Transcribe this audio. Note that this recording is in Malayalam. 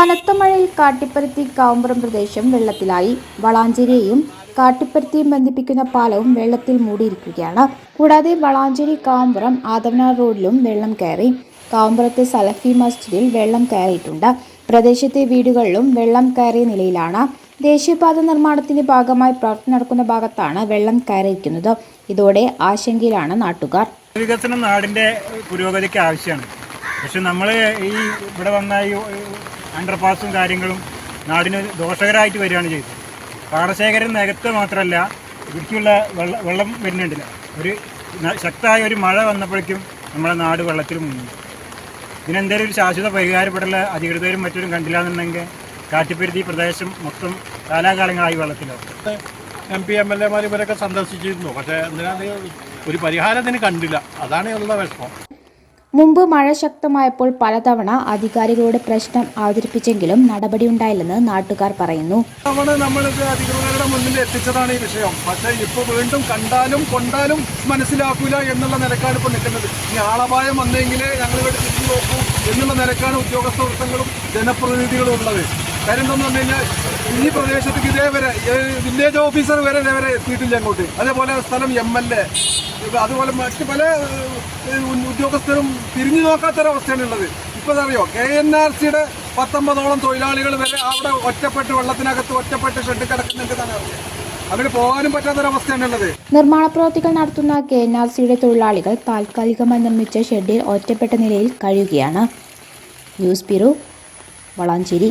കനത്ത മഴയിൽ കാട്ടിപ്പരുത്തി കാവുമ്പുറം പ്രദേശം വെള്ളത്തിലായി. വളാഞ്ചേരിയെയും കാട്ടിപ്പരുത്തിയും ബന്ധിപ്പിക്കുന്ന പാലവും വെള്ളത്തിൽ മൂടിയിരിക്കുകയാണ്. കൂടാതെ വളാഞ്ചേരി കാവുമ്പുറം ആദവനാർ റോഡിലും വെള്ളം കയറി. കാവുമ്പുറത്തെ സലഫി മസ്ജിദിൽ വെള്ളം കയറിയിട്ടുണ്ട്. പ്രദേശത്തെ വീടുകളിലും വെള്ളം കയറിയ നിലയിലാണ്. ദേശീയപാത നിർമ്മാണത്തിന്റെ ഭാഗമായി പ്രവർത്തനം നടക്കുന്ന ഭാഗത്താണ് വെള്ളം കയറിയിരിക്കുന്നത്. ഇതോടെ ആശങ്കയിലാണ് നാട്ടുകാർ. വികസനം നാടിന്റെ പുരോഗതിക്ക് ആവശ്യമാണ്. പക്ഷെ നമ്മൾ ഈ ഇവിടെ വന്ന ഈ അണ്ടർപാസും കാര്യങ്ങളും നാടിന് ദോഷകരമായിട്ട് വരികയാണ് ചെയ്തത്. പാടശേഖരം നികത്ത് മാത്രമല്ല ഇടുക്കിയുള്ള വെള്ള വെള്ളം വരുന്നുണ്ടില്ല. ഒരു ശക്തമായ ഒരു മഴ വന്നപ്പോഴേക്കും നമ്മുടെ നാട് വെള്ളത്തിൽ മുങ്ങി. ഇതിനെന്തെങ്കിലും ഒരു ശാശ്വത പരിഹാരപ്പെടല അധികൃതരും മറ്റൊരും കണ്ടില്ല എന്നുണ്ടെങ്കിൽ കാറ്റിപ്പരുത്തി പ്രദേശം മൊത്തം കാലാകാലങ്ങളായി വെള്ളത്തിലാവും എം പി എം എൽ എമാർ ഇവരൊക്കെ സന്ദർശിച്ചിരുന്നു. പക്ഷേ എന്തിനാണ് ഒരു പരിഹാരം ഇതിന് കണ്ടില്ല. അതാണ് ഉള്ള വിഷമം. മുമ്പ് മഴ ശക്തമായപ്പോൾ പലതവണ അധികാരികളോട് പ്രശ്നം അവതരിപ്പിച്ചെങ്കിലും നടപടിയുണ്ടായില്ലെന്ന് നാട്ടുകാർ പറയുന്നു. നമ്മളിത് അധികൃതരുടെ മുന്നിൽ എത്തിച്ചതാണ് ഈ വിഷയം. പക്ഷേ ഇപ്പോൾ വീണ്ടും കണ്ടാലും കൊണ്ടാലും മനസ്സിലാക്കൂല എന്നുള്ള നിലക്കാണ് ഇപ്പോൾ നിൽക്കുന്നത്. ഈ ആളപായം വന്നെങ്കിലേ ഞങ്ങൾ ഇവിടെ തിരിഞ്ഞു നോക്കൂ എന്നുള്ള നിലക്കാണ് ഉദ്യോഗസ്ഥ വൃത്തങ്ങളും ജനപ്രതിനിധികളും ഉള്ളത്. കാര്യം എന്താണെന്ന് പറഞ്ഞു കഴിഞ്ഞാൽ ഈ പ്രദേശത്തേക്ക് ഇതേവരെ വില്ലേജ് ഓഫീസർ വരെ ഇതേവരെ എത്തിയിട്ടില്ല അങ്ങോട്ട്. അതേപോലെ സ്ഥലം എം എൽ എ അതുപോലെ മറ്റ് പല ഉദ്യോഗസ്ഥരും തിരിഞ്ഞു നോക്കാത്തൊരവസ്ഥയാണ് ഉള്ളത് ഇപ്പോൾ അറിയോ കെ എൻ ആർ സിയുടെ പത്തൊമ്പതോളം തൊഴിലാളികൾ വരെ അവിടെ ഒറ്റപ്പെട്ട് വെള്ളത്തിനകത്ത് ഒറ്റപ്പെട്ട് ഷെഡ് കിടക്കുന്നുണ്ട് തന്നെ നിർമ്മാണ പ്രവൃത്തികൾ നടത്തുന്ന കെ എൻ ആർ സിയുടെ തൊഴിലാളികൾ താൽക്കാലികമായി നിർമ്മിച്ച ഷെഡിൽ ഒറ്റപ്പെട്ട നിലയിൽ കഴിയുകയാണ്. News bureau Valanchery.